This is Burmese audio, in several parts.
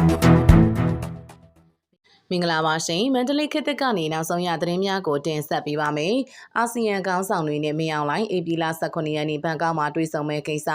Thank you. မင်္ဂလာပါရှင်မန္တလေးခေတ်သစ်ကနေနောက်ဆုံးရသတင်းများကိုတင်ဆက်ပေးပါမယ်။အာဆီယံခေါင်းဆောင်တွေနဲ့မင်းအောင်လိုင်း AP လ18ရက်နေ့ဘန်ကောက်မှာတွေ့ဆုံမဲ့ကိစ္စ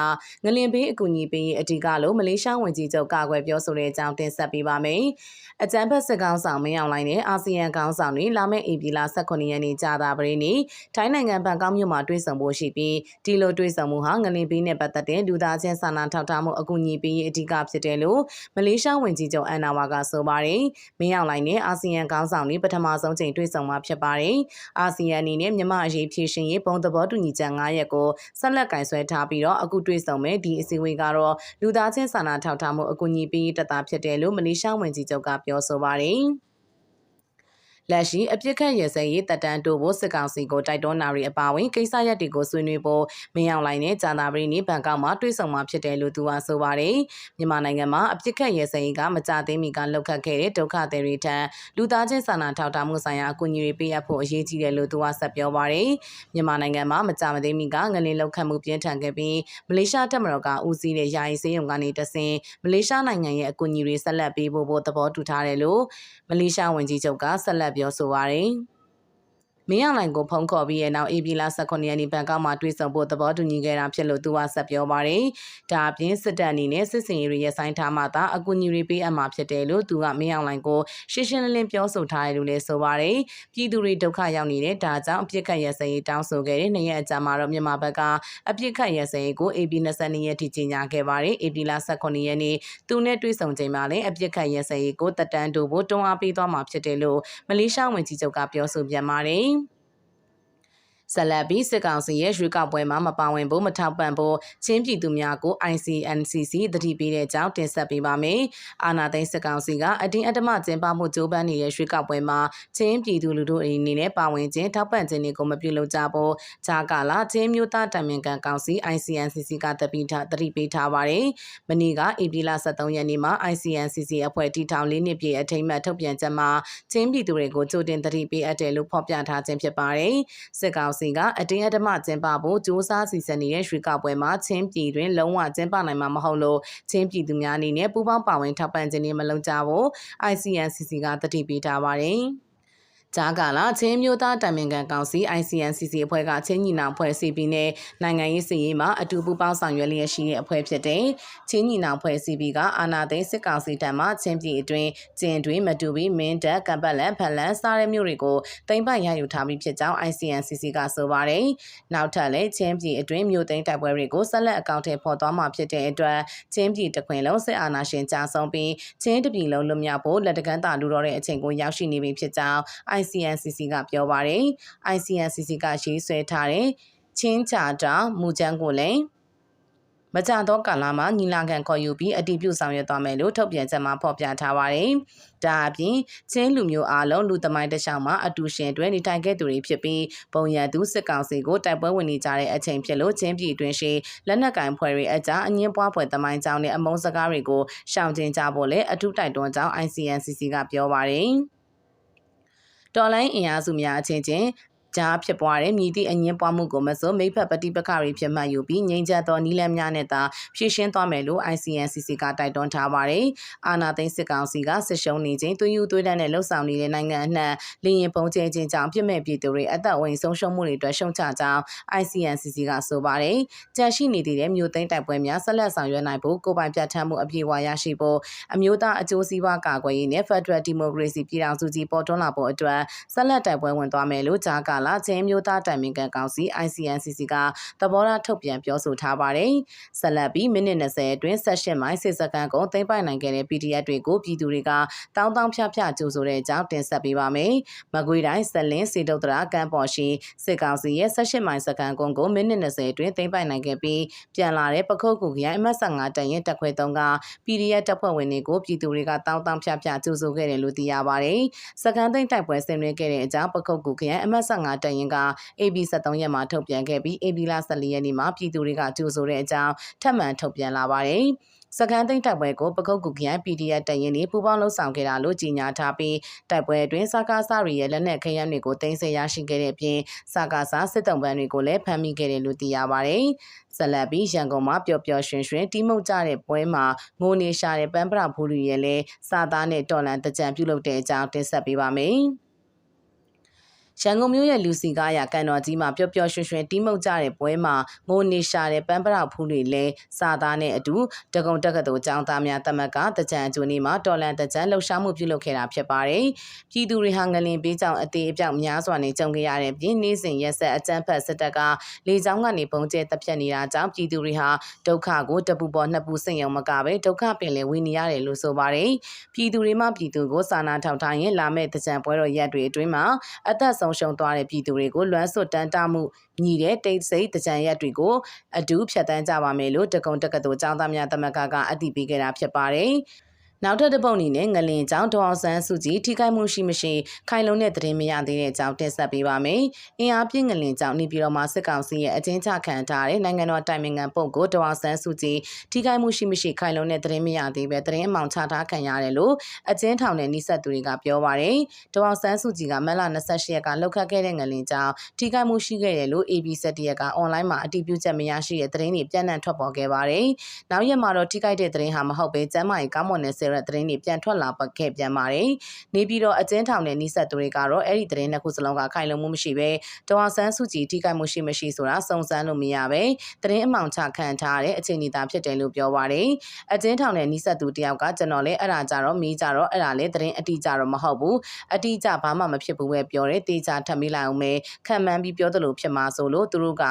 ငလင်ဘေးအကူအညီပေးရေးအတီးကလို့မလေးရှားဝန်ကြီးချုပ်ကာကွယ်ပြောဆိုတဲ့အကြောင်းတင်ဆက်ပေးပါမယ်။အကြံဖက်စစ်ကောင်ဆောင်မင်းအောင်လိုင်းနဲ့အာဆီယံခေါင်းဆောင်တွေလာမယ့် AP လ18ရက်နေ့ကြာတာပရင်းနေ့ထိုင်းနိုင်ငံဘန်ကောက်မြို့မှာတွေ့ဆုံဖို့ရှိပြီးဒီလိုတွေ့ဆုံမှုဟာငလင်ဘေးနဲ့ပတ်သက်တဲ့လူသားချင်းစာနာထောက်ထားမှုအကူအညီပေးရေးအတီးကဖြစ်တယ်လို့မလေးရှားဝန်ကြီးချုပ်အန်နာဝါကဆိုပါတယ်။မင်းအောင်လိုင်းနဲ့အာဆီယံခေါင်းဆောင်တွေပထမဆုံးချိန်တွေ့ဆုံမှာဖြစ်ပါတယ်။အာဆီယံအနေနဲ့မြန်မာအရေးဖြည့်ရှင်ရေးပုံသဘောတူညီချက်9ရက်ကိုဆက်လက်ကင်ဆွဲထားပြီးတော့အခုတွေ့ဆုံမဲ့ဒီအစည်းအဝေးကတော့လူသားချင်းစာနာထောက်ထားမှုအကူအညီပေးရေးတတာဖြစ်တယ်လို့မလေးရှားဝန်ကြီးချုပ်ကပြောဆိုပါတယ်။ လက်ရှိအပြစ်ခတ်ရစဲရေးတပ်တန်းတို့ဖို့စစ်ကောင်စီကိုတိုက်တွန်းနာရီအပါဝင်ကိစ္စရပ်တွေကိုဆွေးနွေးဖို့မင်းအောင်လိုင်းနဲ့ဂျာနာပရီနေဘန်ကောက်မှာတွေ့ဆုံမှာဖြစ်တယ်လို့သူကဆိုပါတယ်မြန်မာနိုင်ငံမှာအပြစ်ခတ်ရစဲရေးကမကြသေးမီကလှုပ်ခတ်ခဲ့တဲ့ဒုက္ခသည်တွေထံလူသားချင်းစာနာထောက်ထားမှုဆိုင်ရာအကူအညီတွေပေးအပ်ဖို့အရေးကြီးတယ်လို့သူကဆက်ပြောပါတယ်မြန်မာနိုင်ငံမှာမကြမသေးမီကငလင်းလှုပ်ခတ်မှုပြင်းထန်ခဲ့ပြီးမလေးရှားတပ်မတော်ကဦးစီးတဲ့ယာယီစေယုံကနေတဆင်မလေးရှားနိုင်ငံရဲ့အကူအညီတွေဆက်လက်ပေးဖို့သဘောတူထားတယ်လို့မလေးရှားဝန်ကြီးချုပ်ကဆက်လက်ပြောဆိုပါရယ် မင်းအောင်လိုင်ကိုဖုန်းခေါ်ပြီးရဲ့နောက် AB လ18ရက်နေ့ဘန်ကောက်မှာတွေ့ဆုံဖို့သဘောတူညီခဲ့တာဖြစ်လို့သူကဆက်ပြောပါတယ်။ဒါအပြင်စစ်တပ်အနေနဲ့စစ်စင်ရေးရဆိုင်ထားမှသာအကူအညီတွေပေးအပ်မှာဖြစ်တယ်လို့သူကမင်းအောင်လိုင်ကိုရှင်းရှင်းလင်းလင်းပြောဆိုထားတယ်လို့လည်းဆိုပါတယ်။ပြည်သူတွေဒုက္ခရောက်နေတဲ့ဒါကြောင့်အပြစ်ခတ်ရစရေးတောင်းဆိုခဲ့တဲ့နှစ်ရက်အကြာမှာတော့မြန်မာဘက်ကအပြစ်ခတ်ရစရေးကို AB 22ရက်ထိကြီးညာခဲ့ပါတယ်။ AB လ18ရက်နေ့သူနဲ့တွေ့ဆုံချိန်မှာလည်းအပြစ်ခတ်ရစရေးကိုတက်တန်းတို့ဖို့တွန်းအားပေးသွားမှာဖြစ်တယ်လို့မလေးရှားဝန်ကြီးချုပ်ကပြောဆိုပြန်ပါတယ်။ ဆက်လက်ပြီးစစ်ကောင်စီရဲ့ရွေးကောက်ပွဲမှာမပါဝင်ဖို့မထောက်ပံ့ဖို့ချင်းပြည်သူများကို ICNCC တတိပေးတဲ့အကြောင်းတင်ဆက်ပေးပါမယ်။အာနာသိန်းစစ်ကောင်စီကအတင်းအဓမ္မကျင်းပမှုကြိုးပမ်းနေတဲ့ရွေးကောက်ပွဲမှာချင်းပြည်သူလူထုအနေနဲ့ပါဝင်ခြင်းထောက်ပံ့ခြင်းတွေကိုမပြုလုပ်ကြဖို့ဂျာကာလာချင်းမျိုးသားတိုင်ပင်ခံကောင်စီ ICNCC ကတပိထားတတိပေးထားပါတယ်။မနေ့ကဧပြီလ23ရက်နေ့မှာ ICNCC အဖွဲ့တီထောင်လေးနှစ်ပြည့်အထိမ်းအမှတ်ထုတ်ပြန်ချက်မှာချင်းပြည်သူတွေကိုကြိုတင်တတိပေးအပ်တယ်လို့ဖော်ပြထားခြင်းဖြစ်ပါတယ်။စစ်ကောင်စီကအတင်းအဓမ္မကျင်းပဖို့စ조사စီစဉ်နေတဲ့ရွှေကောက်ပွဲမှာချင်းပြည်တွင်လုံးဝကျင်းပနိုင်မှာမဟုတ်လို့ချင်းပြည်သူများအနေနဲ့ပူးပေါင်းပါဝင်ထောက်ပံ့ခြင်းတွေမလုပ်ကြဖို့ ICNCC ကတတိပေးထားပါတယ်။ ဂျာကာလာချင်းမျိုးသားတိုင်ပင်ခံကောင်စီ ICNCC အဖွဲ့ကချင်းညီနောင်ဖွဲ့စည်းပြီးနဲ့နိုင်ငံရေးစီရေးမှာအတူပူးပေါင်းဆောင်ရွက်လျက်ရှိတဲ့အဖွဲ့ဖြစ်တဲ့ချင်းညီနောင်ဖွဲ့စည်းပြီးကအာနာသိန်းစစ်ကောင်စီတံမှချင်းပြည်အတွင်းကျင်းတွင်မတူပြီးမင်းတက်ကပတ်လန်ဖလန်စားတဲ့မြို့တွေကိုတင်ပိုက်ရယူထားပြီးဖြစ်ကြောင်း ICNCC ကဆိုပါတယ်။နောက်ထပ်လည်းချင်းပြည်အတွင်းမြို့သိမ်းတိုက်ပွဲတွေကိုဆက်လက်အကောင့်ထဲပေါ်သွားမှာဖြစ်တဲ့အတွက်ချင်းပြည်တခွင်လုံးစစ်အာဏာရှင်ကြာဆုံးပြီးချင်းတပြည်လုံးလွတ်မြောက်ဖို့လက်တကမ်းတာလူတော်တဲ့အချိန်ကိုရောက်ရှိနေပြီဖြစ်ကြောင်း ICNCC ကပြောပါတယ်။ ICNCC ကရေးဆွဲထားတဲ့ချင်းချာတာမူချမ်းကိုလည်းမကြသောကာလမှာညီလာခံခေါ်ယူပြီးအတည်ပြုဆောင်ရွက်သွားမယ်လို့ထုတ်ပြန်ချက်မှာဖော်ပြထားပါတယ်။ဒါအပြင်ချင်းလူမျိုးအားလုံးလူသမိုင်းတစ်လျှောက်မှာအတူရှင်တွဲနေထိုင်ခဲ့သူတွေဖြစ်ပြီးပုံရန်သူစစ်ကောင်စီကိုတိုက်ပွဲဝင်နေကြတဲ့အချိန်ဖြစ်လို့ချင်းပြည်တွင်ရှိလက်နက်ကင်ဖွဲ့တွေအကြားအငင်းပွားဖွယ်သမိုင်းကြောင်းနဲ့အမုန်းစကားတွေကိုရှောင်ကျဉ်ကြဖို့လည်းအထူးတိုက်တွန်းကြောင်း ICNCC ကပြောပါတယ်။ တော်လိုင်းအင်အားစုများအချင်းချင်း ကြားဖြစ်ပွားတဲ့မြည်သည့်အငင်းပွားမှုကိုမစိုးမိဖက်ပဋိပက္ခတွေဖြစ်မှတ်ယူပြီးငြိမ်းချမ်းသောနီလန်းများနဲ့သာဖြည့်ရှင်းသွားမယ်လို့ ICNCC ကတိုက်တွန်းထားပါတယ်။အာနာသိန်းစစ်ကောင်စီကစစ်ရှုံးနေခြင်းသွေးယူသွေးတန်းနဲ့လှုပ်ဆောင်နေတဲ့နိုင်ငံအနှံ့လင်းရင်ပုံကျဲခြင်းကြောင့်ပြစ်မဲ့ပြည်သူတွေအသက်ဝင်ဆုံးရှုံးမှုတွေအတွက်ရှုံချကြောင်း ICNCC ကဆိုပါတယ်။ကြန့်ရှိနေသေးတဲ့မြို့သိမ်းတိုက်ပွဲများဆက်လက်ဆောင်ရွက်နိုင်ဖို့ကိုပိုင်ပြဋ္ဌာန်းမှုအပြည့်အဝရရှိဖို့အမျိုးသားအကျိုးစီးပွားကာကွယ်ရေးနဲ့ Federal Democracy ပြည်ထောင်စုကြီးပေါ်ထွန်းလာဖို့အတွက်ဆက်လက်တိုက်ပွဲဝင်သွားမယ်လို့ဂျာကာလာချင်းမျိုးသားတိုင်ပင်ခံကောင်စီ ICNCC ကသဘောထားထုတ်ပြန်ပြောဆိုထားပါတယ်။ဆက်လက်ပြီးမိနစ်20အတွင်းဆက်ရှင်မိုင်းစစ်စကန်ကိုသိမ်းပိုက်နိုင်ခဲ့တဲ့ PDF တွေကိုပြည်သူတွေကတောင်းတောင်းဖြဖြကြိုဆိုတဲ့အကြောင်းတင်ဆက်ပေးပါမယ်။မကွေးတိုင်းဆက်လင်းစေတုတ်တရာကမ်းပေါ်ရှိစစ်ကောင်စီရဲ့ဆက်ရှင်မိုင်းစကန်ကုန်းကိုမိနစ်20အတွင်းသိမ်းပိုက်နိုင်ခဲ့ပြီးပြန်လာတဲ့ပခုတ်ကူခရိုင်အမှတ်15တန်ရင်တက်ခွဲ3က PDF တပ်ဖွဲ့ဝင်တွေကိုပြည်သူတွေကတောင်းတောင်းဖြဖြကြိုဆိုခဲ့တယ်လို့သိရပါတယ်။စကန်သိမ်းတိုက်ပွဲဆင်နွှဲခဲ့တဲ့အကြောင်းပခုတ်ကူခရိုင်အမှတ်15တက်ရင်က AB 73ရက်မှာထုတ်ပြန်ခဲ့ပြီး AB လ14ရက်နေ့မှာပြည်သူတွေကကြိုဆိုတဲ့အကြောင်းထပ်မံထုတ်ပြန်လာပါတယ်။စကန်သိန်းတိုက်ပွဲကိုပကုတ်ကူခရိုင် PDF တရင်နေပူပေါင်းလှုပ်ဆောင်ခဲ့တာလို့ကြေညာထားပြီးတိုက်ပွဲအတွင်းစကားစားရီရဲ့လက်နက်ခရမ်းတွေကိုတင်ဆက်ရရှိခဲ့တဲ့အပြင်စကားစားစစ်တုံးပန်းတွေကိုလည်းဖမ်းမိခဲ့တယ်လို့သိရပါတယ်။ဆက်လက်ပြီးရန်ကုန်မှာပျော်ပျော်ရွှင်ရွှင်တီးမှုတ်ကြတဲ့ပွဲမှာငိုနေရှာတဲ့ပန်းပရာဘူးလူရဲ့လည်းစာသားနဲ့တော်လန်တကြံပြုလုပ်တဲ့အကြောင်းတင်ဆက်ပေးပါမယ်။ ရန်ကုန်မြို့ရဲ့လူစီကားရကန်တော်ကြီးမှာပျော်ပျော်ရွှင်ရွှင်တီးမှုတ်ကြတဲ့ပွဲမှာမိုးနေရှာတဲ့ပန်းပရာဖူးတွေလည်းစာသားနဲ့အတူတကုံတက္ကသိုလ်ကျောင်းသားများတမက်ကတကြံအကျိုးနေ့မှာတော်လန်တကြံလှုပ်ရှားမှုပြုလုပ်ခဲ့တာဖြစ်ပါတယ်။ပြည်သူတွေဟာငလင်ပေးကြောင်အသေးအပြောက်များစွာနဲ့ကြုံခဲ့ရတဲ့ပြင်နေ့စဉ်ရက်ဆက်အကြမ်းဖက်စစ်တပ်ကလေကြောင်းကနေပုံကျဲတပ်ဖြတ်နေတာကြောင့်ပြည်သူတွေဟာဒုက္ခကိုတပူပေါ်နှစ်ပူဆင်ရုံမကပဲဒုက္ခပင်လည်းဝေနေရတယ်လို့ဆိုပါတယ်။ပြည်သူတွေမှပြည်သူကိုစာနာထောက်ထားရင်လာမဲ့တကြံပွဲတော်ရက်တွေအတွင်းမှာအသက်ဆုံးရှုံးသွားတဲ့ပြည်သူတွေကိုလွမ်းဆွတ်တန်းတမှုညီတဲ့တိတ်ဆိတ်တကြံရက်တွေကိုအတူဖြတ်တန်းကြပါမယ်လို့တကုံတက္ကသိုလ်ကျောင်းသားများသမဂ္ဂကအတည်ပြုခဲ့တာဖြစ်ပါတယ်။ နောက်ထပ်တစ်ပုတ်အနေနဲ့ငလင်ကြောင့်ဒေါအောင်ဆန်းစုကြည်ထိခိုက်မှုရှိမရှိခိုင်လုံတဲ့သတင်းမရသေးတဲ့အကြောင်းတင်ဆက်ပေးပါမယ်။အင်အားပြည့်ငလင်ကြောင့်နေပြည်တော်မှာစစ်ကောင်စီရဲ့အကျဉ်းချခံထားတဲ့နိုင်ငံတော်တိုင်ပင်ခံပုဂ္ဂိုလ်ဒေါအောင်ဆန်းစုကြည်ထိခိုက်မှုရှိမရှိခိုင်လုံတဲ့သတင်းမရသေးပဲသတင်းအမှောင်ချထားခံရတယ်လို့အကျဉ်းထောင်နဲ့နှိဆက်သူတွေကပြောပါတယ်။ဒေါအောင်ဆန်းစုကြည်ကမက်လာ28ရက်ကလှုပ်ခတ်ခဲ့တဲ့ငလင်ကြောင့်ထိခိုက်မှုရှိခဲ့တယ်လို့ AB7 ရက်ကအွန်လိုင်းမှာအတည်ပြုချက်မရရှိတဲ့သတင်းတွေပြန့်နှံ့ထွက်ပေါ်ခဲ့ပါတယ်။နောက်ရက်မှာတော့ထိခိုက်တဲ့သတင်းဟာမဟုတ်ပဲကျမ်းမာရေးကောင်းမွန်တဲ့ဆယ်ရက်သတင်းတွေပြန်ထွက်လာပတ်ခဲ့ပြန်ပါတယ်။နေပြည်တော်အကျဉ်းထောင်နဲ့နှိဆက်သူတွေကတော့အဲ့ဒီသတင်းနှစ်ခုစလုံးကခိုင်လုံမှုမရှိပဲဒေါ်ဆန်းစုကြည်ထိခိုက်မှုရှိမရှိဆိုတာစုံစမ်းလို့မရပဲသတင်းအမှောင်ချခံထားတဲ့အခြေအနေသာဖြစ်တယ်လို့ပြောပါတယ်။အကျဉ်းထောင်နဲ့နှိဆက်သူတယောက်ကကျွန်တော်လည်းအဲ့ဒါကြတော့မိကြတော့အဲ့ဒါလည်းသတင်းအတိအကျတော့မဟုတ်ဘူး။အတိအကျဘာမှမဖြစ်ဘူးပဲပြောတယ်တေချာထပ်မိလိုက်အောင်ပဲခံမှန်းပြီးပြောသလိုဖြစ်မှာဆိုလို့သူတို့က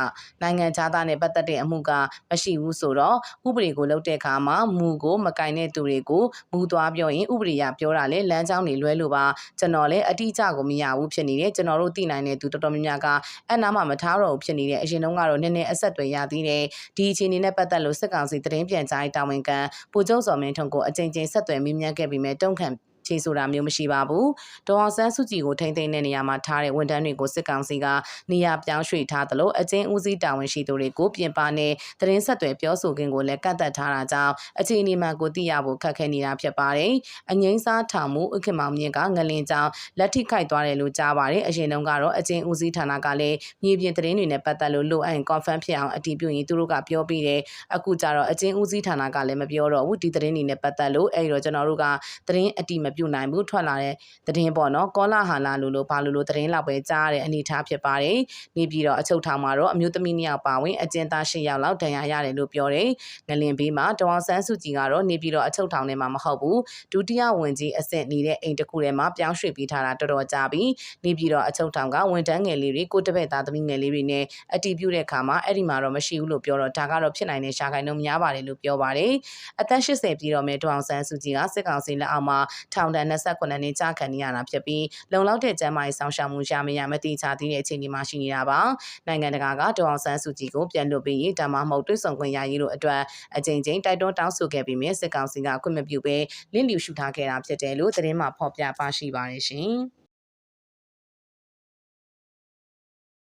နိုင်ငံခြားသားနဲ့ပတ်သက်တဲ့အမှုကမရှိဘူးဆိုတော့ဥပဒေကိုလုပ်တဲ့အခါမှာမူကိုမကင်တဲ့သူတွေကိုမူသွားပြောရင်ဥပဒေရပြောတာလေလမ်းကြောင်းတွေလွဲလို့ပါကျွန်တော်လည်းအတိအကျကိုမရဘူးဖြစ်နေတယ်ကျွန်တော်တို့သိနိုင်တဲ့သူတော်တော်များများကအနားမှာမထားတော့ဘူးဖြစ်နေတယ်အရင်တုန်းကတော့နည်းနည်းအဆက်တွေရသေးတယ်ဒီအခြေအနေနဲ့ပတ်သက်လို့စစ်ကောင်စီသတင်းပြန်ကြားရေးတာဝန်ခံပူကျုံစော်မင်းထွန်းကိုအကြိမ်ကြိမ်ဆက်သွယ်မေးမြန်းခဲ့ပြီးမြဲတုံ့ခံ ခြေဆိုတာမျိုးမရှိပါဘူး။ဒေါအောင်ဆန်းစုကြည်ကိုထိမ့်သိမ်းတဲ့နေရာမှာထားတဲ့ဝန်ထမ်းတွေကိုစစ်ကောင်စီကနေရာပြောင်းရွှေ့ထားသလိုအကျဉ်းဦးစီးတာဝန်ရှိသူတွေကိုပြင်ပနဲ့သတင်းဆက်သွယ်ပြောဆိုခြင်းကိုလည်းကန့်သက်ထားတာကြောင့်အခြေအနေမှကိုသိရဖို့ခက်ခဲနေတာဖြစ်ပါတယ်။အငိမ့်စားထောင်မှုဥက္ကမောင်မြင့်ကငလင်ကြောင်လက်ထိခိုက်သွားတယ်လို့ကြားပါတယ်။အရင်တုန်းကတော့အကျဉ်းဦးစီးဌာနကလည်းမြေပြင်သတင်းတွေနဲ့ပတ်သက်လို့လိုအပ်ရင် confirm ဖြစ်အောင်အတည်ပြုရင်သူတို့ကပြောပြီးတယ်။အခုကျတော့အကျဉ်းဦးစီးဌာနကလည်းမပြောတော့ဘူးဒီသတင်းတွေနဲ့ပတ်သက်လို့အဲ့တော့ကျွန်တော်တို့ကသတင်းအတိမပြုတ်နိုင်ဘူးထွက်လာတဲ့သတင်းပေါ့နော်ကောလာဟာလာလို့လို့ဘာလို့လို့သတင်းလောက်ပဲကြားရတဲ့အနေအထားဖြစ်ပါတယ်နေပြည်တော်အချုပ်ထောင်မှာတော့အမျိုးသမီးနှစ်ယောက်ပါဝင်အကျဉ်းသား၈ယောက်လောက်ဒဏ်ရာရတယ်လို့ပြောတယ်ငလင်ဘေးမှာဒေါအောင်ဆန်းစုကြည်ကတော့နေပြည်တော်အချုပ်ထောင်ထဲမှာမဟုတ်ဘူးဒုတိယဝန်ကြီးအဆင့်နေတဲ့အိမ်တစ်ခုထဲမှာပြောင်းရွှေ့ပြီးထားတာတော်တော်ကြာပြီနေပြည်တော်အချုပ်ထောင်ကဝန်တန်းငယ်လေးတွေကိုတပည့်သားသမီးငယ်လေးတွေနဲ့အတီးပြုတဲ့အခါမှာအဲ့ဒီမှာတော့မရှိဘူးလို့ပြောတော့ဒါကတော့ဖြစ်နိုင်တဲ့ရှာခိုင်နှုန်းများပါတယ်လို့ပြောပါတယ်အသက်80ပြည်တော်မဲ့ဒေါအောင်ဆန်းစုကြည်ကစစ်ကောင်စီလက်အောက်မှာထောင်ဒဏ်29နှစ်ကြာခံနေရတာဖြစ်ပြီးလုံလောက်တဲ့ကျန်းမာရေးဆောင်ရှောက်မှုရမရမတိချသေးတဲ့အခြေအနေမှာရှိနေတာပါနိုင်ငံတကာကဒေါအောင်ဆန်းစုကြည်ကိုပြန်လွှတ်ပေးရေးဒါမှမဟုတ်တွစ်ဆောင်ခွင့်ရရေးတို့အတွက်အကြိမ်ကြိမ်တိုက်တွန်းတောင်းဆိုခဲ့ပြီးမြစ်စစ်ကောင်စီကခွင့်မပြုဘဲလင်းလျူရှုထားခဲ့တာဖြစ်တယ်လို့သတင်းမှာဖော်ပြပါရှိပါတယ်ရှင်